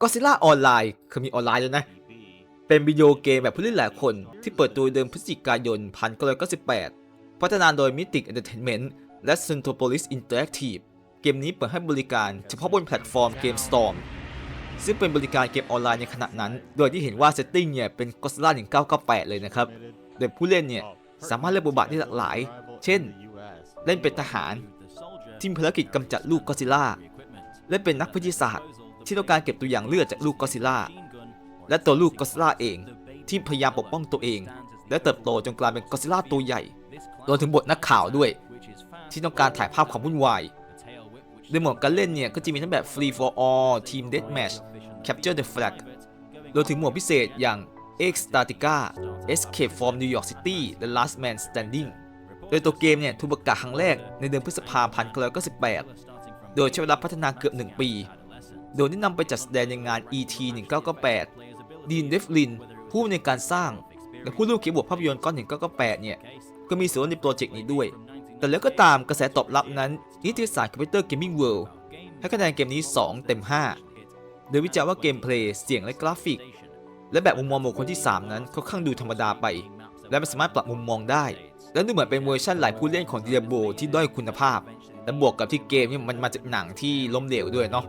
Godzilla Online คือมีออนไลน์แล้วนะ เป็นวิดีโอเกมแบบผู้เล่นหลายคนที่เปิดตัวเดิมพฤศจิกายน 1998 พัฒนาโดย Mythic Entertainment และ Centropolis Interactive เกมนี้เปิดให้บริการเฉพาะบนแพลตฟอร์ม GameStorm ซึ่งเป็นบริการเกมออนไลน์ในขณะนั้น โดยที่เห็นว่าเซตติ้งเนี่ยเป็น Godzilla 1998 เลยนะครับ โดยผู้เล่นเนี่ยสามารถเลือกบทบาทได้หลากหลาย เช่น เล่นเป็นทหาร ที่มีภารกิจกำจัดลูกก็ซิล่าและเป็นนักวิทยาศาสตร์ ที่ต้องการเก็บตัวอย่างเลือดจากลูกก็ซิล่าและตัวลูกก็ซิล่าเอง ที่พยายามปกป้องตัวเอง และเติบโตจนกลายเป็นก็ซิล่าตัวใหญ่รวมถึงบทนักข่าวด้วย ที่ต้องการถ่ายภาพความวุ่นวายโดยหมดการเล่นเนี่ยก็จะมีทั้งแบบ Free for All Team Deathmatch Capture the Flag รวมถึงหมวดพิเศษอย่าง X Statica Escape from New York City และ Last Man Standing โดยตัวเกมเนี่ยถูกประกาศครั้งแรกในเดือนพฤษภาคม1998โดยใช้เวลาพัฒนาเกือบ 1 ปี โดยได้นำไปจัดแสดงในงาน ET 1998ดีนเดฟลิน ผู้ในการสร้าง และผู้ร่วมเขียนบทภาพยนตร์ก้อน 1998 เนี่ย ก็มีส่วนในโปรเจกต์นี้ด้วย แต่แล้วก็ตามกระแสตอบรับนั้น นิตยสารคอมพิวเตอร์เกมมิ่งเวิลด์ให้คะแนนเกมนี้ 2 เต็ม 5 โดยวิจารณ์ว่าเกมเพลย์เสียงและกราฟิก และแบบมุมมองบุคคลที่ 3 นั้นค่อนข้างดูธรรมดาไป และไม่สามารถปรับมุมมองได้ และดูเหมือนเป็นเวอร์ชันหลายผู้เล่นของ Diablo ที่ด้อยคุณภาพและบวกกับที่เกมนี่มันมาจากหนังที่ล้มเหลวด้วยเนาะ